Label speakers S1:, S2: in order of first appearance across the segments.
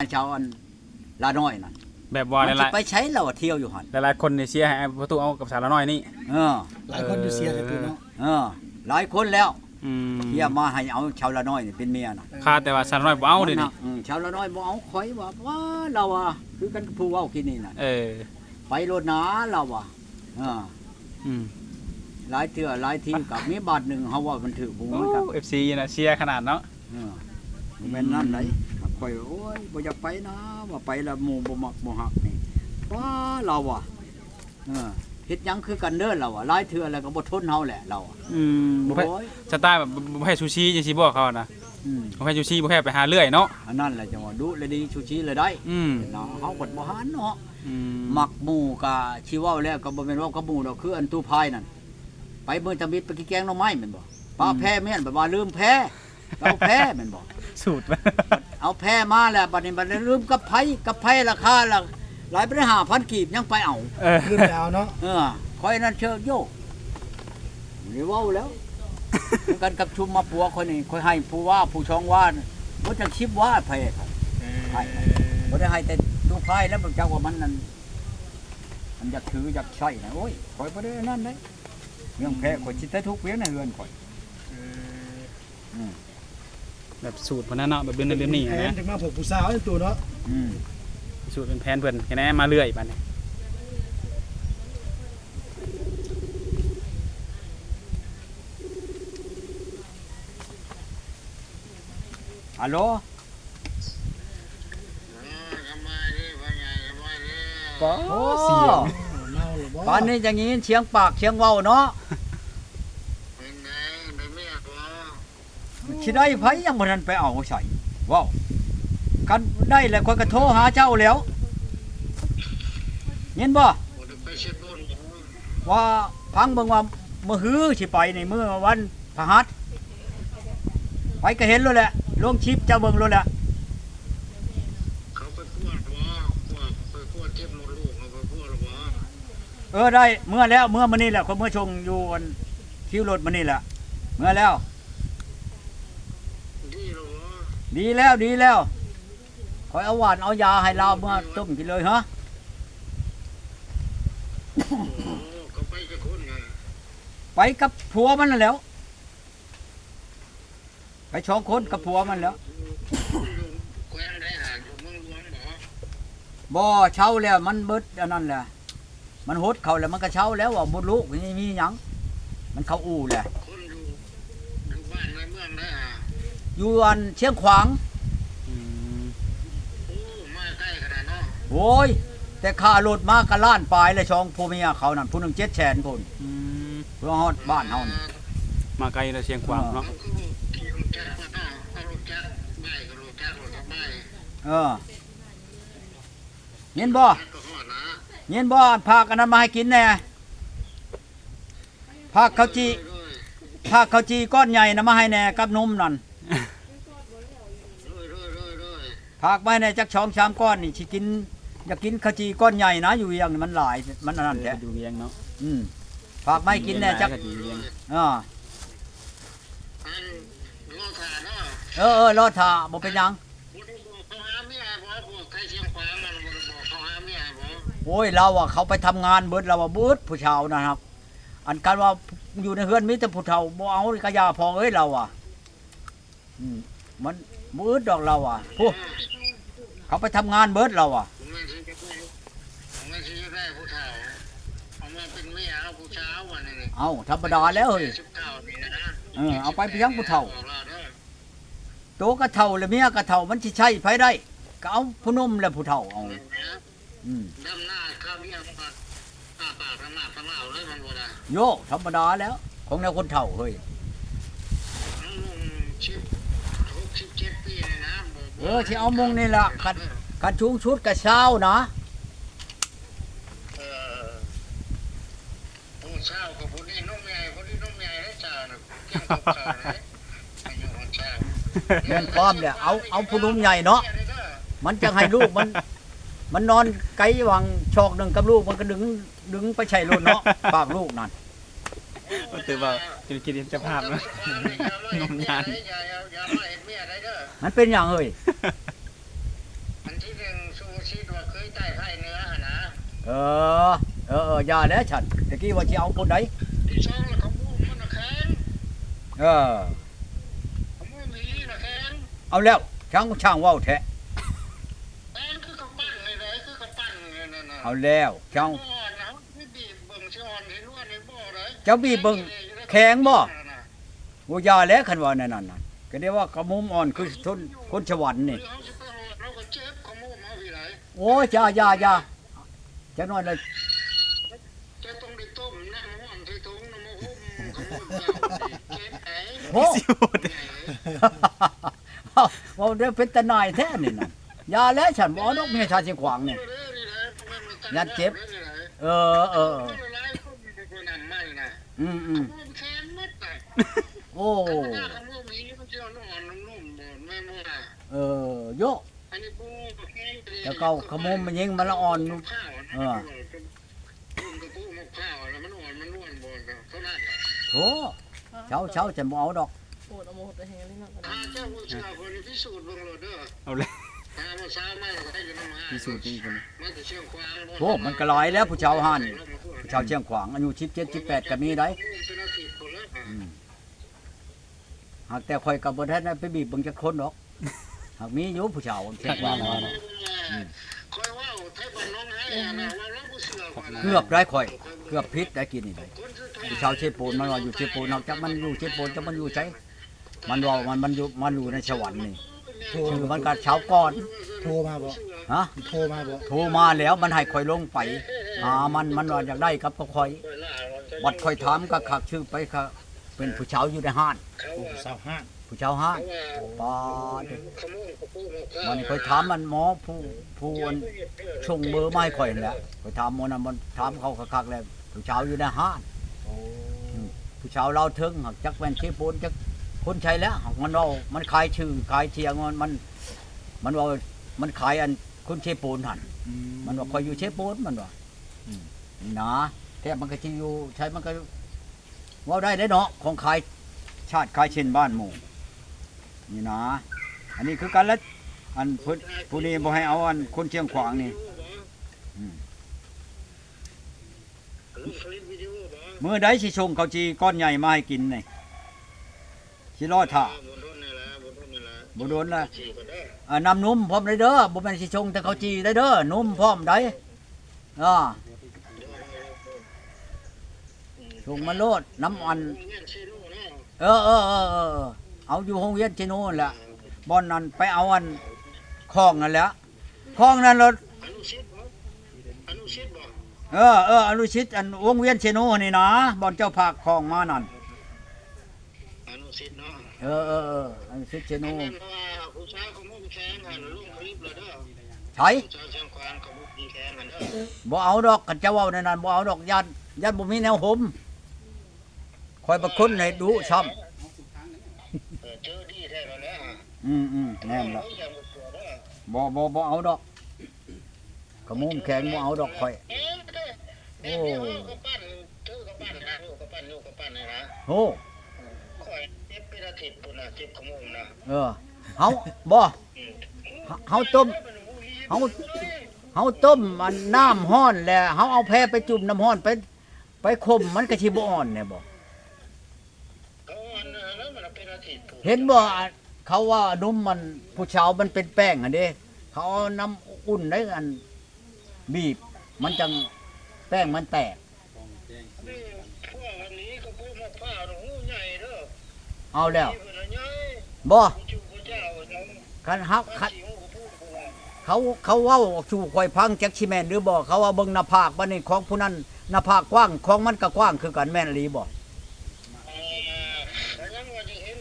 S1: ชาวอันลาน้อยนั่น
S2: แบบว่า
S1: มัน
S2: ห
S1: สิ
S2: ลาย
S1: ไปใช้เราเที่ยวอยู่หั่น
S2: ๆหลายๆคนเนี่ยเชียร์ให้ประตูเอากับสาวละน้อยนี่
S1: เออ
S3: หลายคนอยู่เสียกันตัวเนาะ
S1: เออหลายคนแล้ว
S2: อืม
S1: เที่ยมาให้เอาชาวละน้อยนี่เป็นเมียน่ะ
S2: ค่าแต่ว่าสาวละน้อยบ่เอาเด้นี่
S1: อืมชาวละน้อยบ่เอาคอยว่าว่าเราอะคือกันกับผู้เว้ากินนี่น่ะ
S2: เออ
S1: ไปโลดหนาเราอะเออ
S2: อืม
S1: หลายเทื่อหลายทีกับมีบาทหนึงเฮาว่ามันถือผู้
S2: โอ้
S1: มันกับ
S2: FC น่ะเชียร์ขนาดเนาะ
S1: เออบ่แม่นนั่นไหนครับ ข่อยโอ้ยบ่อยากไปนะว่าไปแล้วหมู่บ่มักบ่ฮักนี่ว่าเราอะเออเฮ็ดหยังคือกันเด้อเราอะหลายเทื่อแล้วก็บ่ทนเฮาแหละเราอะ
S2: อืมบ่แพ้
S1: โอ้ย
S2: สไตล์แบบบ่ให้ซูชิจังซี่บ่เขานะ
S1: อืม
S2: บ่ให้ซูชิบ่ให้ไปหาเรื่อยเนาะ
S1: อันนั้นแหละจังว่าดุเลยดีชูชีเลยได้
S2: อืม
S1: เนาะเฮาบ่บ่หันเนาะ
S2: อืม
S1: มักหมู่กะชีเว้าแล้วก็บ่แม่นเว่ากับหมู่ดอกคืออันตู้พายนั่นไปเบิ่งตะมิดไปกินแกงหน่อไม้แม่นบ่ป้าแพ้แม่นแบบว่าลืมแพ้เอาแพ้แม่นบ่
S2: สูตร
S1: เอาแพ้มาแล้วบัดนี้บัดนี้ลืมกับไผกับไผราคาละหลายไปได้5,000กีบยังไปเอา
S2: เออ
S3: ขึ้นไปเอาเนาะ
S1: เออคอยนั่นเชิญโยนี่เว้าแล้วเหมือนกันกับชุมมาปัวคนนี้คอยให้ผู้ว่าผู้ช่องว่าบ่จักชิบว่าไผครับใช่บ่ได้ให้แต่ดูไพ่แล้วบางเจ้าว่ามันนั่นมันอยากถืออยากใช้นะโอ้ยข่อยบ่ได้นั่นเด้เรื่องแพ้ข่อยสิแต่ทุกเวียงในเรือนข่อยอืม
S2: แบบสูตรเพิ่นน่ะเนาะแบบเบิ่นเรื่องนี้
S3: แผน
S2: นะ
S3: ถึงมาผมผู้สาวในตัวเนาะ
S1: อืม
S2: สูตรเป็นแผนเพิ่นแค่นั้นมาเรื่อยบัดนี้
S1: ฮัลโหล
S2: ก็
S1: โอ้
S2: เสียง
S3: เมาหรือบ่
S1: ปานนี้อย่างนี้เสียงปากเสียงเว้าเนาะ สิได้ไผยังบ่ทันไปเอาใส่ว้ากันได้แล้วข่อยก็โทรหาเจ้าแล้วเห็นบ่ว่าพังเบิ่งว่ามื้อฮือสิไปในมื้อวันพฤหัสไปก็เห็นแล้วแหละลงชิปเจ้าเบิ่งแล้วแหละ
S4: เลูกเขาไปพวดวะ
S1: เออได้เมื่อแล้วเมื่อมื้อนี้แหละคนเมื่อชงอยู่อันคิวรถมื้อนี้แหละเมื่อแล้ว
S4: ดี
S1: แล้วดีแล้วคอยเอาหวานเอายาให้เราเมื่อต้มกินเลยฮะ
S4: ไปกับ
S1: ผัวมันนั่นแล้ว ไปชองคนกับผัวมันแล้ว
S4: อยู่อเมืองหลวงบ่
S1: เช่าแล้วมันเบิดอันนั้นแหละมันหดเขาแล้วมันก็เช่าแล้วว่าบุญลูกนี่มีหยังมันเข้าอู่แหละ
S4: คนอยู่อยู่บ้านในเมืองได้หา
S1: อยู่อันเชียงขวาง
S2: อืม
S4: โอ้มาใกล้ขนาดเนาะ
S1: โอ้ย แต่ค่ารถมากกะล้านปลายเลยชองผู้เมียเขานั่นผู้หนึง7แสนพุ่น
S2: อืม
S1: เพื่อฮอดบ้านเฮานี่
S2: มาไกลแล้วเสียงกว้างเนาะ
S4: เขาคือขี่รถจักรมาเนาะเอารถจักรใบกับรถจักรรถจักรใบ
S1: เออเห็นบ่
S4: จักรก็หอดนะ
S1: เห็นบ่ภาคอันนั้นมาให้กินแน่ภาคข้าวจี
S4: ด้วย
S1: ภาคข้าวจีก้อนใหญ่นะมาให้แน่กับนมนั่น
S4: ด้วยด้วยด้วย ด้วย
S1: ภาคไม่แน่จักช่องชามก้อนนี่สิกิน อยากกินข้าวจีก้อนใหญ่นะอยู่เวียงนี่มันหลายมันอันนั้นแหละ
S2: อยู่เวียงเนาะ
S1: อืมภาคไม่กินแน่จัก
S2: อยู่เวียง
S1: อ่า
S4: อันรถถ่านเนาะ
S1: เออเออรอท่าบ่เป็นหยัง
S4: บ่ได้บอกเขาหาเมียบ่พวกใครเชียงขวางมันบ่ได้บอกเขาหาเมียบ่
S1: โอ้ยเราอะเขาไปทำงานเบิดเราว่าเบิดผู้ชาวนะครับ อันการว่าอยู่ในเฮือนมีแต่ผู้เฒ่าบ่เอากระยาพองเอ้ยเราอะ อืมมัน บ่อึดดอกเราอะผู้เขาไปทำงานเบิดเราอะ
S4: ผมไม่ซื้อจะได้ผมไม่ซื้อจะได้ผู้เฒ่าเอามาเป็นเมียเอาผู้เช้าวันนี้นี่
S1: เอาธรรมดาแล้วเฮ้ย
S4: สิบเก้านี่นะ
S1: เออเอาไปเพียงผู้เฒ่า
S4: อแล้วเด้อ
S1: โตกระเฒ่าและเมียกระเฒ่ามันสิใช้ไผได้ก็เอาผู้หนุ่มและผู้เฒ่าเอา
S4: เห็นไหม
S1: อืม
S4: ดำหน้าข้าวเมียมันก็อ้าปากทำหน้าทำเหล่าเลยมันบ่ได้
S1: โยธรรมดาแล้ว ของแนวคนเฒ่าเฮ้ย
S4: น้องลุงชิบหก สิบเจ็ดปีเลยนะบ่บ่
S1: เออที่เอามุงนี่ล่ะคันคันชุงชุดกระเช้านะ
S4: เออผู้เช้ากับผู้นี้น้องใหญ่ผู้นี้น้องใหญ่ได้จ้าน่ะเกี่ยงกับจ้าเลยอายุคนเช้า
S1: แม่นความเนี่ยเอาเอาผู้หนุ่มใหญ่เนาะมันจะให้ลูกมัน มันนอนไกลวังชอกหนึ่งกับลูกมันก็ดึงดึงไปใช้รถเนาะปากลูกนั่น
S2: ก็ถือว่ากินกินเจ้าภาพเนาะงมงาน
S4: อย่าอย่าอย่ามาเห็นเมียได้เด้อ
S1: มันเป็นอย่างเฮ้ย
S4: มันที่หนึ่งสูชิดว่าเคยใต้ไผ่เนื้อหนนะ
S1: เออ เออเอออย่าแล้วฉันตะกี้ว่าสิเอาคนใด
S4: ที่สองแล้วเขามูมันนะแข็ง
S1: เออ
S4: เขามูมีนะแข็ง
S1: เอาแล้วช่างช่างเว้าแท้
S4: แข็งคือเขาปั้นเลยเลยคือเขาปั้นเลยนั่นน่ะ
S1: เอาแล้วช่าง
S4: อ่อ
S1: จ้าบีบเบิ่งแข็งบ่บ่อย่าแล้วคันว่านั่นน่ะก็ได้ว่ากระมุมอ่อนคือทนคนสวรรค์นี่
S4: เขาสิไปโหดเราก็เจ็บเขามูมาพี่ไหน
S1: โอ้ยอย่าอย่าอย่าจักหน่อยเลย
S4: จะต้องได้ต้มน้ำห้อนที่ถุงน้ำมันหุ้ม เขามูเจ้าเจ็บไหน
S1: โอ้
S2: สิโหด
S1: ว่าเด้อเป็นตาหนายแท้นี่น่ะอย่าแล้วฉันบ่เอาดอกเมียชาสิขวางนี่ยัดเจ็บเออเออเอออืมอืมโอ้เออโยกแล้วก็ขโมยมันยิงมันละอ่อนเออโถเช้าเช้าฉันบ่เอาดอก
S5: โอดเอาโมดไปแหงเลยเนาะ
S2: เอาเลย
S4: พิ
S2: พิสูจน์ดีคนนี้
S1: โอ้มันก็หลายแล้วผู้ชาวหันผู้ชาวเชียงขวางอายุ17 18ก็มีได้อืมหากแต่ข่อยก็บ่ทันได้ไปบีบเบิ่งจักคนดอกหากมีอยู่ผู้ชาวเชียงขวางว่าน่ะ
S4: คอยว่าไทยบ้านน้องให้นะว่าเราบ่เชื่อว่านะ
S1: เกือบได้ข่อย เกือบพิษได้กินนี่ได้ผู้ชาวเชฟปูนมันว่าอยู่เชฟปูนนอกจากมันอยู่เชฟปูนจะมันอยู่ใช้มันว่ามันมันอยู่มันอยู่ในสวรรค์นี่
S3: โทร
S1: ชื่อมันก็เช้าก่อน
S3: โทรมาบ่
S1: ฮะ
S3: โทรมาบ่
S1: โทรมาแล้วมันให้ข่อยลงไปหามันมันว่าอยากได้ครับก็ข่อย บัดข่อยถามก็ขักชื่อไปค่ะเป็นผู้ชาวอยู่ในห้าน
S4: เขา
S3: โอ้
S4: ว่า
S3: สาวห้าง
S1: ผู้ชาวห้าน
S4: เขาว่า
S1: ปาด
S4: ขโมยกระปูกข้าว
S1: วันนี้ข่อยถามมันหมอผู้ผู้อันส่งเบอร์มาให้ข่อยนั่นแหละข่อยถามมันน่ะมันถามเขาคักๆแล้วผู้ชาวอยู่ในห้าน
S3: โอ้
S1: ผู้ชาวเราวถึงหักจักแม่นเชฟปูนจัก คนใช้แล้วหักมันเรามันขายชื่อขายเทียงมันมันมันว่ามันขายอันคนเชฟปูนหัน
S3: อื
S1: มันว่าคอยอยู่เชฟปูนมันว่าอืมนี่นะแท้มันก็จะอยู่ใช้มันก็เว่าได้ได้เนาะของขายชาติขายเช่นบ้านหมู่นี่นะอันนี้คือกันแล้วอันผู้ผู้นี้บ่ให้เอาอันคนเชียงขวางนี่อืม
S4: ลูกคลิปวิดีโอบ่
S1: มื้อใดสิชงข้าวจีก้อนใหญ่มาให้กินนี่ สิรอท่า
S4: บนต้นนี่แหละบนต้นนี่แหละ
S1: บ่โดนนะ
S4: ฉีกก็ได้
S1: อ่าน้ำนุ่มพร้อมได้เด้อบ่แม่นสิชงแต่ข้าวจีได้เด้อนุ่มพร้อมได้อ่าชงมาโลดน้ำอัน
S4: เงี้ยชิโน่เนาะ
S1: เออเออเออเออเออเอาอยู่ห้องเรียนเจโน่นแหละบอนนั้นไปเอาอันคลองนั่นแหละคลองนั้นรถ
S4: อนุชิตบ่อนุชิตบ่
S1: เออเอออนุชิตอันวงเวียนเชโน่นี่นะบอนเจ้าภาคคลองมานั่น
S4: อนุชิตเนาะ
S1: เออเออเอออนุชิตเช
S4: อัน
S1: โน่
S4: นั้นเพราะว่าผู้ชายเขามุ่งแข้งกันลูกคลิปเลยเด้อ
S1: ใช่
S4: ผู้ชายเชียงควานเขามุ่งแข้งกันเด้อ
S1: บ่เอาดอกกันเจ้าว้าในนั้นบ่เอาดอกยันยันบ่มีแนวห่มคอยประคุณให้ดูซ้
S4: เออเจอดีแท้แล้วแหละำ
S1: อืมอืมแน่นละ
S4: บ่กลัวเด้อ
S1: บ่บ่บ่เอาดอกกระมุมแข็งบ่เอาดอกข่อย
S4: เอ๊ะเด้อเอ๊ะเดี๋ยวเขาปั้นเจอเขาปั้นนะเขาปั้นอยู่เขาปั้นนี่นะ
S1: โอ้
S4: เจ็บเป็นอาทิตย์พุ่นนะเจ็บขโมงนะ
S1: เออเฮาบ่เฮาเฮาต้ม เฮา เฮาต้มมันน้ำห้อนแล้วเฮาเอาแพไปจุ่มน้ำห้อนไป ไปคมมันก็สิบ่อ่อนแน่บ่
S4: เขาอันนั้นมันเป็นอาทิตย์พุ่น
S1: เห็นบ่เขาว่านุ่มมันผู้ชาวมันเป็นแป้งอันเด้เขาเอาน้ำอุ่นได้อันบีบมันจังแป้งมันแตก
S4: นี่พวกอันนี้ก็พวกมะพร้าวหูใหญ่เด้อ
S1: เอาแล้วบ่
S4: ผู้ชูผู้เจ้าจั
S1: นฮักคัน
S4: สิงหูผู้ผู้ว่า
S1: เขาเขาว้าสู่ข่อยพังแจักสิแมนหรือบ่เขาว่าเบิ่งหน้าผากบัดนี้ของผู้นั้นหน้าผากกว้างของมันก็กว้างคือกันแม่นลีบ่
S4: เอ่อแล้วยังว่าะเห็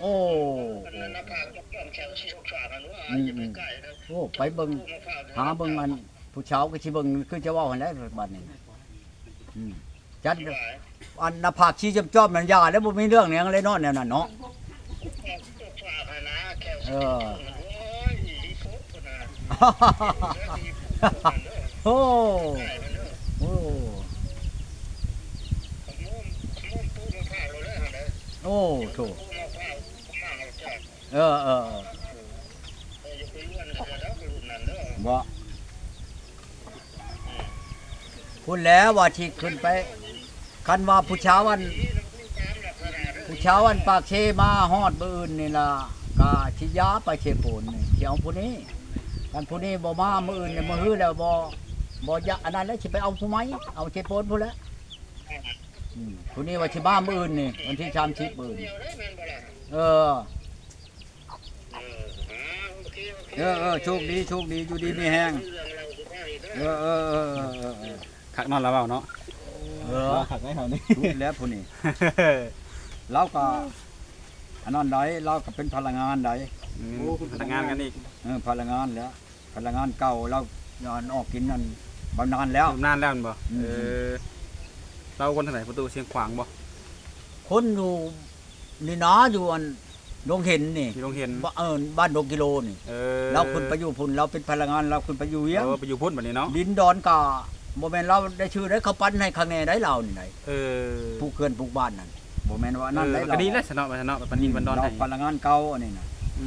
S1: โอ้
S4: อันนั้นนะพาจอมจอมแขวสิสกสามันว้ยอย่าไปใกล้เด้อ
S1: โอ้ไปเบิ่งหาเบิ่งมันผู้เชาก็สิเบิ่งคือจะเว้าหั่นแหล้วบัดนี้อืมจัดอันน้าผากชี้จอมๆนั่นยาแล้วบ่มีเรื่องหยังเลยเนาะแนวนั้นเนาะ
S4: สกสามันนะแขว
S1: เออ
S4: โอ้โอ้โอ้ได้มันเด้อ
S1: โอ้
S4: ขโมยขโมยปูมะพร้าวเราเลยหั่นเด้อ
S1: โอ้โถ
S4: เอ
S1: อเออ
S4: เอออย่าไปล้วนเด้อเด้อรุ่นนั้นเด้อ
S1: บ่พูดแล้วว่าที่ขึ้นไป คันว่าผู้เช้าวัน ผู้เช้าวันปากเชมาฮอดบืนนี่ล่ะกาชิยาไปเชปูนนี่สิเอาผู้นี้กันผู้นี้บ่มามืออื่นเนี่ยมือฮื้อแล้วบ่บ่ยะอันนั้นแล้วสิไปเอาผู้ไหมเอาเชปูนพุ่นแล้วผู้นี้ว่าสิมามื้ออื่นนี่วันที่30มื้ออื่น
S4: เดียวได้แม่น
S1: เออ
S4: เอออ่าโอ เคโอเค
S1: เออเออโชคดีโชคดีอยู่ดีมีแฮง
S4: เรื่องเราสิได้เด้
S1: เอ
S4: อ
S1: อเออเออเออเออเออ
S2: ขักนอนแล้วเปล่าเนาะ
S1: เออ
S2: ขักได้แถวนี้
S1: ทุกแล้วผู้นี้เราก็อันนั้นใดเราก็เป็นพลังงานใด
S2: พนักงานกันอีก
S1: เออพลังงานแล้วพลังงานเก่าเราย้อนออกกินนั่นบำนานแล้ว
S2: นานแล้วแม่นบ่
S1: อืม
S2: เออเราคนทางไหนประตูเชียงขวางบ่
S1: คนอยู่นี่นะอยู่อัน ดงเห็นนี่
S2: ที่โรงเห็น
S1: บ้านเออบ้านดงกิโลนี่
S2: เออ
S1: เราขึ้นไปอยู่พุ่นเราเป็นพลังงานเราขึ้นไปอยู่เวียง
S2: เออไปอยู่พุ่นบัดนี้เนาะ
S1: ดินดอนกาบ่แม่นเราได้ชื่อได้เขาปั้นให้ข้างในได้เรานี่ไหน
S2: เออ
S1: ปลูกเขื่อนปลูกบ้านนั่นบ่แม่นว่านั่น
S2: เอ
S1: ได้
S2: อ
S1: เรา
S2: ก็ดีแล้วสนอไปสนอไปปันนินปันดอน
S1: เรา
S2: ให้
S1: พลังงานเก่าอันนี้น่ะ
S2: อื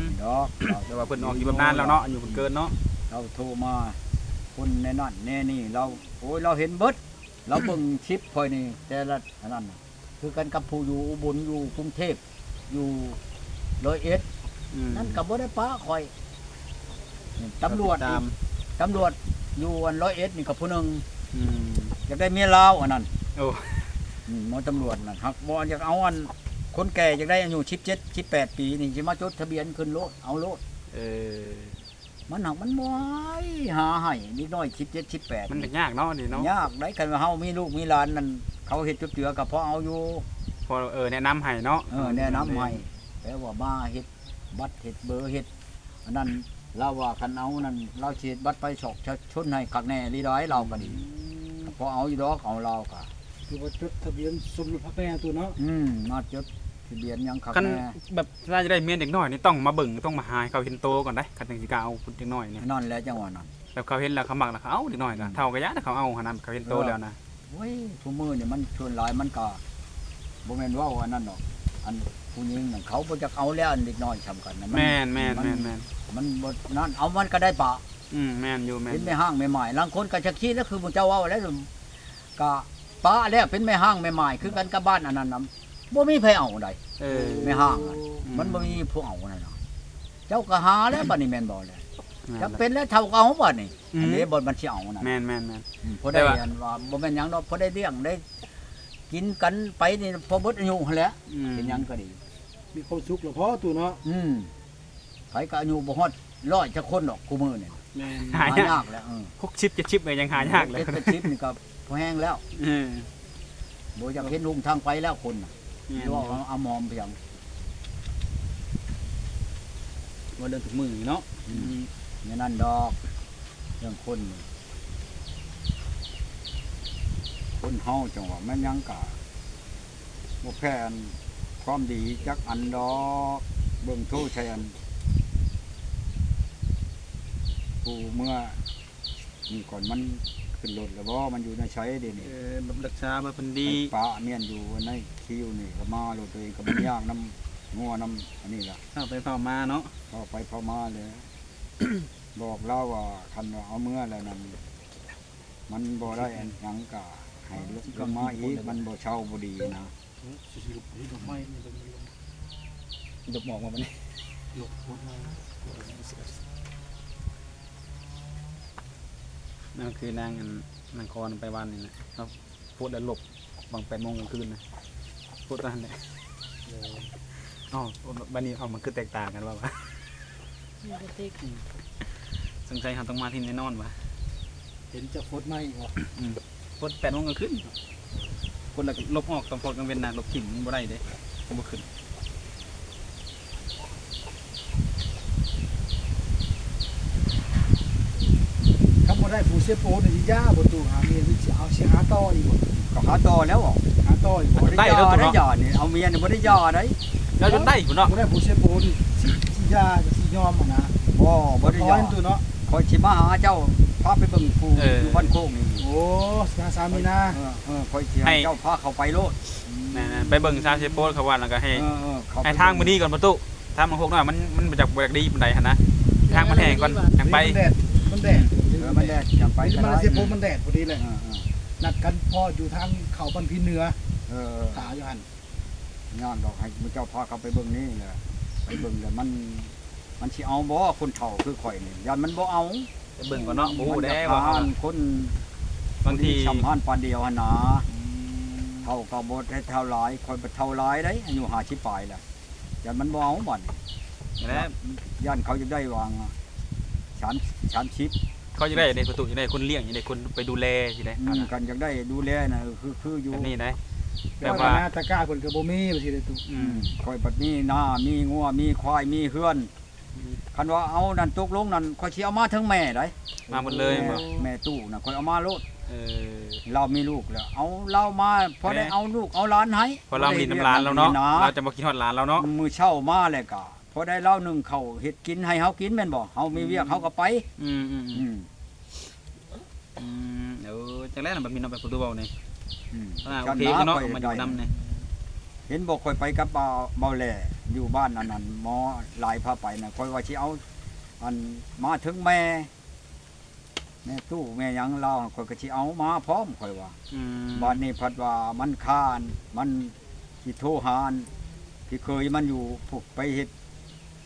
S2: ม
S1: ดอกเรา
S2: แต่ว่าเพิ่นออกอยู่แบบนานแล้วเนาะอยู่เพิ่นเกินเนาะ
S1: เราโทรมาคนในนั่นแน่นี่เราโอ้ยเราเห็นเบิดเราเบิ่งชิปคอยนี่แต่ละอันนั้นน่ะคือกันกับผู้อยู่อุบลอยู่กรุงเทพ อยู่ร้อยเอ็ด
S2: อืม
S1: นั่นกับบ่ได้ป้าคอยนี่ตำรวจ
S2: ตาม
S1: ตำรวจอยู่อันร้อยเอ็ดนี่กับผู้หนึง
S2: อืม
S1: อยากได้เมียลาวอันนั้น
S2: โอ้
S1: อืมหมอตำรวจนั่นฮักบ่อยากเอาอันคนแก่อยากได้อายุ17 18ปีนี่สิมาจดทะเบียนขึ้นโลดเอาโลด
S2: เออ
S1: มันหักมันบ่ให้หาให้นิดหน้อย17 18
S2: มันก็ยากเนาะนี่เนาะ
S1: ยากได้กันว่าเฮามีลูกมีหลานนั่นเขาเฮ็ดจุบเจือกับพ่อเอาอยู่
S2: พอเออแนะนำให้เนาะ
S1: เออแนะนำให้แต่ว่ามาเฮ็ดบัตรเฮ็ดเบอร์เฮ็ดอันนั้นเราว่าคันเอานั่นเราสิเฮ็ดบัตรไปสอกชนให้คักแน่ลีร้อยเราก็ดีพอเอาอยู่ดอกเอาเราก็
S3: คือว่าจดทะเบียนสมรสพักแม่ตัวเนาะ
S1: อืมมาจดทะเบียนหยังคัก
S2: คัน
S1: แน่
S2: แบบถ้าจะได้เมียเด็กน้อยนี่ต้องมาเบิ่งต้องมาหาให้เขาเห็นโตก่อนได้คันถึงสิกล้าเอาคุณเด็กน้อยนี่
S1: นั่นแหละจังหวะนั้น
S2: แบบเขาเห็นแล้วเขามักแล้วเขาเอาเด็กน้อยก็เท่ากับยะแต่เขาเอาขนาดนั้นเขาเห็นโตแล้วนะ
S1: โอ้ยทุกมื้อนี่มันชวนหลายมันก็ บ่แม่นเว้าอันนั้นดอกอันผู้หญิงนั่นเขาบ่จักเอาแล้วอันเด็กน้อยสำคัญนะ
S2: แม่นแม่นแม่นแม่น
S1: มันบ่นั่นเอามันก็ได้ปะ
S2: อืมแม่นอยู่แม่น
S1: เป็นแม่ห้างแม่หมายลางคนก็ชักขี้แล้วคือมึงเจ้าเว่าแล้วก็ป้าแล้วเป็นแม่ห้างแม่หมายคือกันกับบ้านอันนั้นนํบ่มีไผเอาใด
S2: เออ
S1: แม่ห้างอะ
S2: อื
S1: มันบ่มีผู้เอานั่นน่ะเจ้าก็หาแล้วบัดนี้แม่นบ่แล้ว
S2: แม่น
S1: จะเป็นแล้วเท่าก็เอาบัดนี้
S2: อืม
S1: อันนี้บ่มันสิเอานั่น
S2: แม่นแม่นแม่น
S1: อืมพอ
S2: แต่
S1: ได้
S2: ว่า
S1: อันว่าบ่แม่นหยังดอกพอได้เลี้ยงได้ กินกันไปนี่พอเบิดอายุหั่นแหละ
S2: อืม
S1: เป็นหยังก็ดี
S3: มีความสุขแล้วพอตัวเนาะ
S1: อืมไผก็อายุบ่ฮอดร้อยจักคนดอกกูมือนี่
S3: แม่น
S2: หา
S1: หาย
S2: ยาก
S1: ยากแล้วเออ
S2: พวกชิปจะชิปเลยยังหายากเลย
S1: เจ็ดชิปนี่ก็พอแห้งแล้ว
S2: เออ
S1: บ่อยากเห็นลุงทางไปแล้วคนน่ะ
S2: แม่น
S1: หรือว่าเอาเอามอมเพียง
S2: ว่าเดินถึงมือเนาะ
S1: อืมนี่นั่นดอกเรื่องคนนี่ คนเฮาจังหวะแม่นยังกะบ่แพ้อันความดีจักอันดอกเบิ่งโทใช้อันผู้เมื่อนี่ก่อนมันขึ้นรถแล้วบ่มันอยู่ในใช้เดี๋ยวนี้
S2: เออแบบรักษามาเพิ่นดี
S1: ไอ้ป้าเมียนอยู่ในคิวนี่ก็มารถตัวเองก็มันยากน้ำงัวน้ำอันนี้ล่ะ
S2: เข้าไปเข้ามาเนาะ
S1: พอไปพอมาเลยบอกเล่าว่าคันว่าเอาเมื่อแล้วนั้นมันบ่ได้อันหยังกะ ให้ลุกลงมาอีกมันบ่เช่าบ่ดีนะ
S3: สิลุกนี่ดอกไม้นี่ดอกนี้
S2: ดกหมอกมาบันี้
S3: ลุกหมดมา
S2: นั่นคือนางนนางคอนไปวันนี่นะครับพูดแล้วหลบบางแปดโมงกลางคืนนะพูดตอนนั้นแหละอ๋อบันนี้เอามันคือแตกต่างกันว่าวะสงสัยเขาต้องมาที่แน่นอนวะ
S3: เห็นจะโคตรไหม้บ่
S2: พูดแปดโมงกลางคืนพูดแล้วก็ลบออกตอนพดกลางเว้นนะลบถิ่มมันบ่ได้เด้บ่ขึ้น
S3: ถ้าบ่ได้ผู้เสียโปนี่สิย่าบ่ตู้หาเมียนี่สิเอาสิหาต่ออีกบ่
S1: ก็หาต่อแล้วบ่
S3: หาต่ออีกบ่
S1: บ่ได้ยอได้ยอนี่เอาเมียนี่บ่ได้ยอได้
S2: แล้วจนได้พุ่นเนาะ
S3: บ่ได้ผู้เสียโปนี่สิสิยาจะสิยอมอะนะ
S1: บ่บ่ได้
S3: ข
S1: ย
S3: อ
S1: อ
S3: ให้ตัวเนาะ
S1: คอยสิมาหาเจ้า พาไปเบิ่งผู้อยู่บ้านโคกนี่
S3: โอ้สาสามีนา
S1: เออเออคอยสิให้ เจ้าพาเขาไปโลด
S2: นั่นๆไปเบิ่งซาเซโปสเขาว่าแล้วก็ให้
S1: เออเออเขไป
S2: ให้ทางมันดีก่อนประตูทางมันหกหน่อยมันมันบ่จากบ่จากดีปานใดหั่นนะทางมันแห้งก่อนทางไป
S3: มันแดดมันแดด
S1: เออมันแดดจังไปก็
S3: มัน
S1: ได้
S3: เสียโพมันแดดพอดีเลย
S1: เออ
S3: นัดกันพ่ออยู่ทางเขาบันพินเหนือ
S1: เออเออ
S3: ขาอยู่หัน
S1: ย่านดอกให้เจ้าพาเขาไปเบิ่งนี่แหละไปเบิ่งแล้วมัน มันสิเอาบ่คนเฒ่าคือข่อยนี่ยันมันบ่เอา
S2: ไปเบิ่งก่อนเนาะบ่ฮู้
S1: มัน
S2: ได้
S1: จะ
S2: ว่า
S1: ทานคน
S2: บางที
S1: สัมพันธ์ปานเดียวหั่นนะเท่ากับบ่ได้เท่าหลายข่อยบ่เท่าหลายได้อายุ50ปลายแล้วยันมันบ่เอาบัด
S2: นะ
S1: ย่านเขาจะได้วางสามสามชิป
S2: เขาจะได้ในประตูจะได้คนเลี้ยงจะได้คนไปดูแลสิได้
S1: อืมกันอยากได้ดูแลนะคือคืออยู่
S2: แบบนี้นะแบ
S3: แบบบ
S2: ว่า
S3: ว่าตะกร้าเพิ่นก็บ่มีว่าสิได้ตุ
S2: อื
S1: อื
S2: ม
S1: มคอยบัดนี้หน้ามีงัวมีควายมีเฮือน คันว่าเอานั่นตกลงนั่นคอยสิเอามาทั้งแม่ได้
S2: มาหมดเลย
S1: แม่
S2: บ่
S1: แม่ตู้น่ะคอยเอามาโลด
S2: เออ
S1: เรามีลูกแล้ว เอาเรามาพอได้
S2: แม่
S1: เอาลูกเอาหลานให้
S2: พอเรามีน้ำร้านแล้วเนาะ
S1: นะ
S2: เราจะบ่กินฮอดร้านแล้วเนาะ
S1: มือเช่ามาแล้วก็พอได้เล่าหนึ่งเขาวเฮ็ดกินให้เฮากินแม่นบ่เฮามีเวียกเฮาก็ไป
S2: อืมอืมอื
S1: อื
S2: ม
S1: ม
S2: อืมเดี๋ยวจังแรกน่ะแบบมีน้องไปประตูเบานี่
S1: อืม
S2: อ่าโอ
S1: ฉัน
S2: เค
S1: นะ
S2: ก็เนาะ
S1: ข้อย
S2: มาอยู่
S1: ได้
S2: นำนี่
S1: เห็นบอกคอยไปกับเบาเบาแหล่ อยู่บ้านอันนั้นหมอหลายพาไปนะคอยว่าสิเอาอันมาถึงแม่แม่ตู้แม่หยังเราคอยก็สิเอามาพร้อมคอยว่า
S2: อืม
S1: บ้านนี้พัดว่ามันคานมันสิโทรหานที่เคยมันอยู่พวกไปเฮ็ด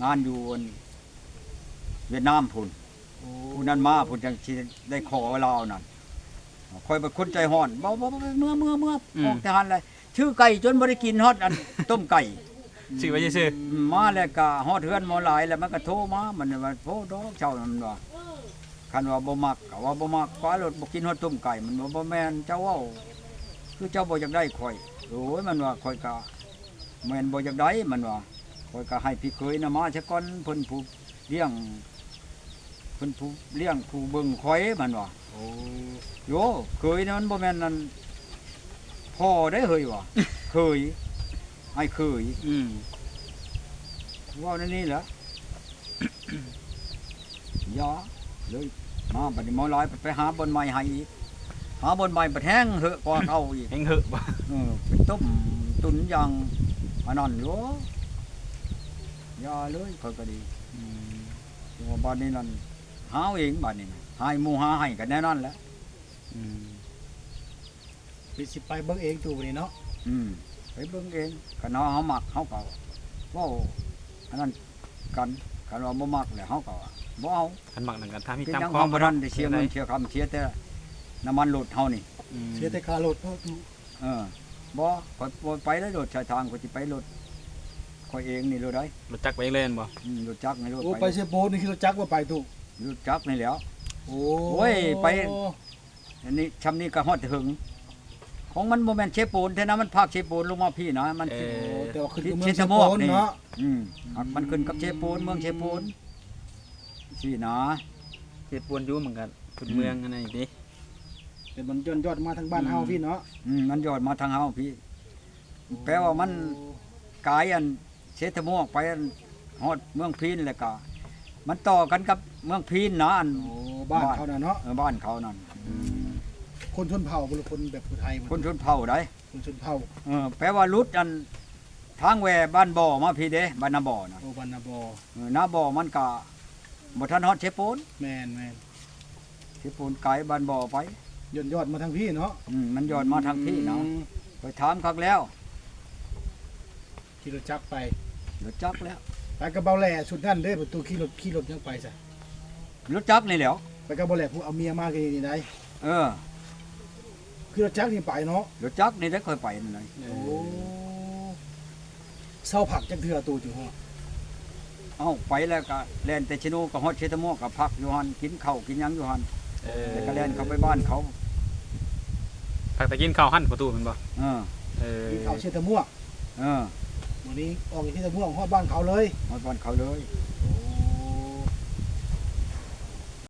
S1: งานอยู่อันเวียดนามพุ่น
S3: โอ้
S1: ผู้นั้นมาพุ่นจังสิได้ขอเรานั่นคอยเป็นคนใจฮ้อนบ่บ่บ่เมื่อเมื่อเมื่อออกทหารเลยชื่อไก่จนบ่ได้กินฮอดอันต้มไก่
S2: ชื่อไว้ซื่อ
S1: มาแล้วก็ฮอดเฮือนหมอหลายแล้วมันก็โทรมามันว่าโทรดอกเจ้านั่นว่าคันว่าบ่มักก็ว่าบ่มักกว่ารถบ่กินฮอดต้มไก่มันว่าบ่แม่นเจ้าเว้าคือเจ้าบ่อยากได้ข่อยโอ้ยมันว่าข่อยก็แม่นบ่อยากได้มันว่าข่อยก็ให้พี่เคยน่ะมาซะก่อนเพิ่นผู้เลี้ยงเพิ่นผู้เลี้ยงผู้เบิ่งข่อยมันว่า
S3: โอ้
S1: โยเคยนะมันบ่แม่นนั่นพ่อได้เฮ้ยว่ะเคย ไอ้เคย
S2: ๆอืม
S1: เว่านั่นนี่แหละยาเลยมาบัดนี้หมอหลายไปหาบนไม้ให้อีกหาบนไม้บัดแห้งเหอะกว่าเก่าอีก
S2: เฮงเหอะบ่
S1: เออไปต้มตุนอย่างอันนั้นอยู่ยาเลยเขาก็ดี
S2: อืม
S1: แต่ว่าบัดนี้นั่นหาเอาเองบัดนี้นะหายหมู่หาให้กันแน่นอนแหล้ว
S2: อืม
S3: ปิดสิไปเบิ่งเองตู่นี่เนาะ
S1: อืม ไปเบิ่งเองกันเนาะเฮามักเฮาก็เว้าอันนั้นกันกันว่าบ่มักแล้วเฮาก็บ่เอา
S2: คันมักนั่นกันถ้ามี
S1: เป็น
S2: ตาม
S1: ยัง
S2: ค
S1: ข
S2: อ
S1: อง
S2: ม
S1: บ่ทันได้เสียเงินเสียคำเสียแต่น้ำมันรถเฮานี่
S2: อืม
S3: เสียแต่ค่ารถเนาะตู่
S1: เออบ่ข่อยบ่ไปได้รถชายทางข่อยสิไปรถข่อยเองนี่รถได้
S2: รถจักรไปเองเล่นบ่
S1: อืมรถจักรนี่รถ
S3: โอ้
S1: ไป
S3: ไปเสียโพนี่คือรถจักรว่าไปตู่
S1: รถจักรนี่แหล้ว
S3: โอ้
S1: โอ้ยไป อันนี้ชำนี้ก็ฮอดถึง ของมันบ่แม่นเชฟปูนแท้นะมันภาคเชฟปูนลงมาพี่นะมัน
S2: เอ
S1: สิ
S3: โอ้
S2: อ
S3: แต่ว่าขึ้นกับเมื
S1: เช
S3: อง
S1: ฟ
S3: เสีย
S1: ส
S3: โพ
S1: มอก
S3: น
S1: นี่
S3: เนาะ
S1: อืมหักมันขึ้นกับเชฟปูนเมืองเชฟปูนสินะ
S2: เฮ็ดปวนอยู่เหมือนกันพื้นเมืองอันนั้นอีกดิ
S3: แต่มันย้อนยอดมาทางบ้านเฮาพี่เนาะ
S1: อืมมันยอดมาทางเฮาพี่ แปลว่ามัน กายอันเชษฐมอกไปอันฮอดเมืองพีนแล้วก็มันต่อกันกับเมืองพีนนะอัน
S3: โอ้บ้านเขาน่ะเนาะ
S1: เออบ้านเขานั่น
S2: อืม
S3: คนชนเผ่าบ่หรือคนแบบผู้ไทยบ่
S1: คนชนเผ่าได้
S3: คนชนเผ่า
S1: เออแปลว่ารุดอันทางแหวบ้านบ่อมาพี่เด้บ้านนาบ่อนะ
S3: โอ้บันนาบอ
S1: เออนาบ่อมันก็บ่ทันฮอดเชฟปูน
S3: แม่นแม่น
S1: เชฟปูนไกลบ้านบ่อไป
S3: ย้อนยอดมาทางพี่เนาะ
S1: อืมมันยอดมาทางที่เนาะ
S3: อืม
S1: ไปถามคักแล้ว
S3: ขี่รถจักรไป
S1: รถจักรแล้ว
S3: ไปกับเบาแหล่ชุดนั้นเด้ประตูขี่รถขี่รถยังไปซะ
S1: รถจักรนี่แหล้ว
S3: ไปกับเบาแหล่ผู้เอาเมียมากันนี่ได้
S1: เออ
S3: ขี่รถจักรนี่ไปเนาะ
S1: รถจักรนี่ได้ค่อยไปนั่นเลย
S2: เอ
S3: โอ้
S2: อ
S3: เศร้าผักจักเทื่อตูจุฮะ
S1: เอ้าไปแล้วก็แล่นแต่ชิโนก็ฮอดเชตโมกก็พักอยู่หั่นกินข้าวกินหยังอยู่หั่น
S2: เออ
S1: แล้วก็แล่นเข้าไปบ้านเขา
S2: ผักตะกินข้าวหั่นประตูแม่นบ่
S1: เออ
S2: เออ
S3: กินข้าวเชตะม่วง
S1: เออ
S3: วันนี้ออกจากเชตะม่วงฮอดบ้านเขาเลย
S1: ฮอดบ้านเขาเลย
S3: โอ้